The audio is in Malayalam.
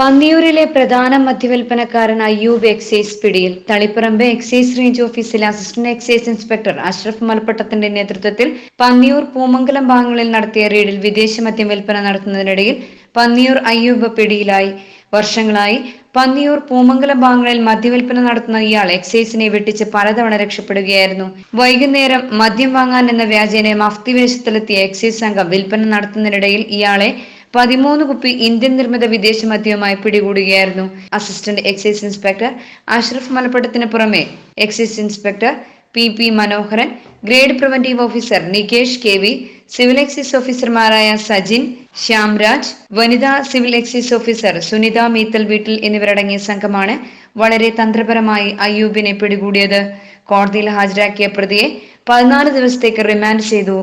പന്നിയൂരിലെ പ്രധാന മദ്യവിൽപ്പനക്കാരനായ അയ്യൂബ് എക്സൈസ് പിടിയിൽ തളിപ്പറമ്പ് എക്സൈസ് റേഞ്ച് ഓഫീസിലെ അസിസ്റ്റന്റ് എക്സൈസ് ഇൻസ്പെക്ടർ അഷ്റഫ് മലപ്പട്ടത്തിന്റെ നേതൃത്വത്തിൽ പന്നിയൂർ പൂമംഗലം ഭാഗങ്ങളിൽ നടത്തിയ റെയ്ഡിൽ വിദേശ മദ്യം വിൽപ്പന നടത്തുന്നതിനിടയിൽ പന്നിയൂർ അയ്യൂബ് പിടിയിലായി. വർഷങ്ങളായി പന്നിയൂർ പൂമംഗലം ഭാഗങ്ങളിൽ മദ്യവിൽപ്പന നടത്തുന്ന ഇയാൾ എക്സൈസിനെ വെട്ടിച്ച് പലതവണ രക്ഷപ്പെടുകയായിരുന്നു. വൈകുന്നേരം മദ്യം വാങ്ങാൻ എന്ന വ്യാജേന മഫ്തി വേഷത്തിലെത്തിയ എക്സൈസ് സംഘം വിൽപ്പന നടത്തുന്നതിനിടയിൽ ഇയാളെ പതിമൂന്ന് കുപ്പി ഇന്ത്യൻ നിർമ്മിത വിദേശ മദ്യവുമായി പിടികൂടുകയായിരുന്നു അസിസ്റ്റന്റ് എക്സൈസ് ഇൻസ്പെക്ടർ അഷ്റഫ് മലപ്പട്ടത്തിന് പുറമെ excise inspector P P Manoharan grade preventive officer Nikesh K V civil excise ഓഫീസർമാരായ സജിൻ ശ്യാംരാജ് വനിതാ civil excise officer Sunitha Meethal വീട്ടിൽ എന്നിവരടങ്ങിയ സംഘമാണ് വളരെ തന്ത്രപരമായി അയ്യൂബിനെ പിടികൂടിയത്. കോടതിയിൽ ഹാജരാക്കിയ പ്രതിയെ പതിനാല് ദിവസത്തേക്ക് റിമാൻഡ് ചെയ്തു.